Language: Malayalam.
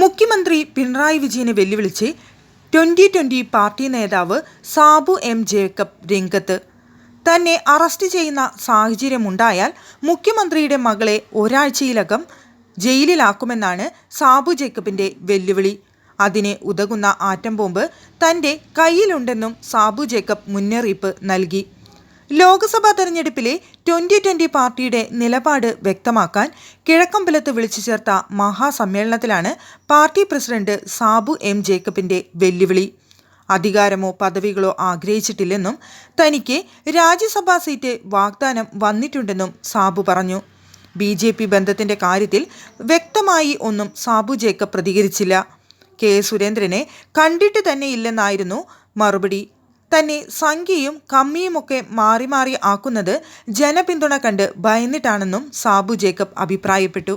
മുഖ്യമന്ത്രി പിണറായി വിജയനെ വെല്ലുവിളിച്ച് ട്വന്റി ട്വന്റി പാർട്ടി നേതാവ് സാബു എം ജേക്കബ് രംഗത്ത്. തന്നെ അറസ്റ്റ് ചെയ്യുന്ന സാഹചര്യമുണ്ടായാൽ മുഖ്യമന്ത്രിയുടെ മകളെ ഒരാഴ്ചയിലകം ജയിലിലാക്കുമെന്നാണ് സാബു ജേക്കബിന്റെ വെല്ലുവിളി. അതിനെ ഉതകുന്ന ആറ്റം ബോംബ് തന്റെ കയ്യിലുണ്ടെന്നും സാബു ജേക്കബ് മുന്നറിയിപ്പ് നൽകി. ലോക്സഭാ തെരഞ്ഞെടുപ്പിലെ ട്വന്റി ട്വന്റി പാർട്ടിയുടെ നിലപാട് വ്യക്തമാക്കാൻ കിഴക്കമ്പലത്ത് വിളിച്ചു ചേർത്ത മഹാസമ്മേളനത്തിലാണ് പാർട്ടി പ്രസിഡന്റ് സാബു എം ജേക്കബിന്റെ വെല്ലുവിളി. അധികാരമോ പദവികളോ ആഗ്രഹിച്ചിട്ടില്ലെന്നും തനിക്ക് രാജ്യസഭാ സീറ്റ് വാഗ്ദാനം വന്നിട്ടുണ്ടെന്നും സാബു പറഞ്ഞു. ബി ജെ പി ബന്ധത്തിന്റെ കാര്യത്തിൽ വ്യക്തമായി ഒന്നും സാബു ജേക്കബ് പ്രതികരിച്ചില്ല. കെ സുരേന്ദ്രനെ കണ്ടിട്ട് തന്നെയില്ലെന്നായിരുന്നു മറുപടി. തന്നെ സംഖ്യയും കമ്മിയുമൊക്കെ മാറി മാറി ആക്കുന്നത് ജനപിന്തുണ കണ്ട് ഭയന്നിട്ടാണെന്നും സാബു ജേക്കബ് അഭിപ്രായപ്പെട്ടു.